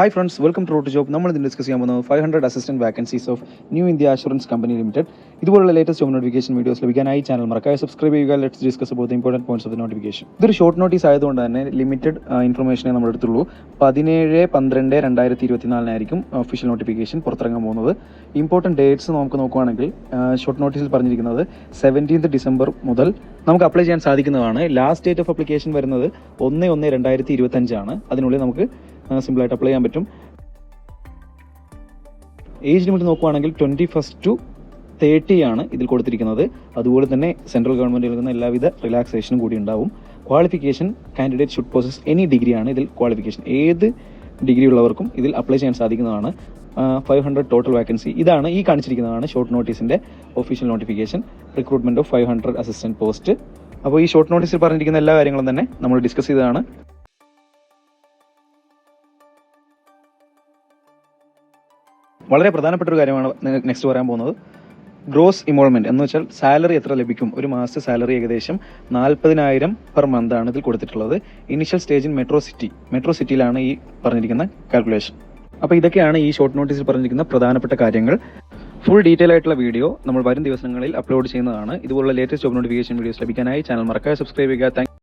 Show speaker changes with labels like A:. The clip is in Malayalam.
A: Hi friends welcome to rote job നമ്മൾ ഇന്ന് ഡിസ്കസ് ചെയ്യാൻ പോകുന്നത് five hundred assistant vacancies of New India Assurance company limited ഇതുപോലുള്ള ലേറ്റസ്റ്റ് ജോബ് നോട്ടിഫിക്കേഷൻ വീഡിയോസ് ലഭിക്കാനായി ചാനൽ മറക്കാതെ സബ്സ്ക്രൈബ് ചെയ്യുക. Let's discuss about important points of notification ഇതൊരു ഷോർട്ട് നോട്ടീസ് ആയതുകൊണ്ട് തന്നെ ലിമിറ്റഡ് ഇൻഫർമേഷനെ നമ്മൾ എടുത്തുള്ളൂ പതിനേഴ് പന്ത്രണ്ട് രണ്ടായിരത്തി ഇരുപത്തിനാലിനായിരിക്കും ഒഫീഷ്യൽ നോട്ടിഫിക്കേഷൻ പുറത്തിറങ്ങാൻ പോകുന്നത്. ഇമ്പോർട്ടന്റ് ഡേറ്റ്സ് നമുക്ക് നോക്കുവാണെങ്കിൽ ഷോർട്ട് നോട്ടീസിൽ പറഞ്ഞിരിക്കുന്നത് സെവന്റീൻത് ഡിസംബർ മുതൽ നമുക്ക് അപ്ലൈ ചെയ്യാൻ സാധിക്കുന്നതാണ്. ലാസ്റ്റ് ഡേറ്റ് ഓഫ് അപ്ലിക്കേഷൻ വരുന്നത് ഒന്ന് ഒന്ന് രണ്ടായിരത്തി ഇരുപത്തഞ്ചാണ് അതിനുള്ളിൽ നമുക്ക് സിമ്പിളായിട്ട് അപ്ലൈ ചെയ്യാൻ പറ്റും. ഏജ് ലിമിറ്റ് നോക്കുവാണെങ്കിൽ ട്വന്റി ഫസ്റ്റ് ടു തേർട്ടി ആണ് ഇതിൽ കൊടുത്തിരിക്കുന്നത്. അതുപോലെ തന്നെ സെൻട്രൽ ഗവൺമെന്റ് നൽകുന്ന എല്ലാവിധ റിലാക്സേഷനും കൂടി ഉണ്ടാവും. Qualification candidate should possess any ഡിഗ്രിയാണ് ഇതിൽ ക്വാളിഫിക്കേഷൻ ഏത് ഡിഗ്രി ഉള്ളവർക്കും ഇതിൽ അപ്ലൈ ചെയ്യാൻ സാധിക്കുന്നതാണ്. ഫൈവ് ഹൺഡ്രഡ് ടോട്ടൽ വാക്കൻസി ഇതാണ് ഈ കാണിച്ചിരിക്കുന്നതാണ് short നോട്ടീസിന്റെ official notification recruitment of five hundred assistant post അപ്പോൾ ഈ ഷോർട്ട് നോട്ടീസിൽ പറഞ്ഞിരിക്കുന്ന എല്ലാ കാര്യങ്ങളും തന്നെ നമ്മൾ ഡിസ്കസ് ചെയ്തതാണ്. വളരെ പ്രധാനപ്പെട്ട ഒരു കാര്യമാണ് നെക്സ്റ്റ് പറയാൻ പോകുന്നത്. ഗ്രോസ് ഇൻവോൾവ്മെന്റ് എന്ന് വെച്ചാൽ സാലറി എത്ര ലഭിക്കും? ഒരു മാസത്തെ സാലറി ഏകദേശം നാൽപ്പതിനായിരം പെർ മന്ത് ആണ് ഇതിൽ കൊടുത്തിട്ടുള്ളത്. ഇനിഷ്യൽ സ്റ്റേജിൽ മെട്രോ സിറ്റി മെട്രോ സിറ്റിയിലാണ് ഈ പറഞ്ഞിരിക്കുന്ന കാൽക്കുലേഷൻ അപ്പോൾ ഇതൊക്കെയാണ് ഈ ഷോർട്ട് നോട്ടീസിൽ പറഞ്ഞിരിക്കുന്ന പ്രധാനപ്പെട്ട കാര്യങ്ങൾ. ഫുൾ ഡീറ്റെയിൽ ആയിട്ടുള്ള വീഡിയോ നമ്മൾ വരും ദിവസങ്ങളിൽ അപ്ലോഡ് ചെയ്യുന്നതാണ്. ഇതുപോലുള്ള ലേറ്റസ്റ്റ് ജോബ് നോട്ടിഫിക്കേഷൻ വീഡിയോസ് ലഭിക്കാനായി ചാനൽ മറക്കാതെ സബ്സ്ക്രൈബ് ചെയ്യുക.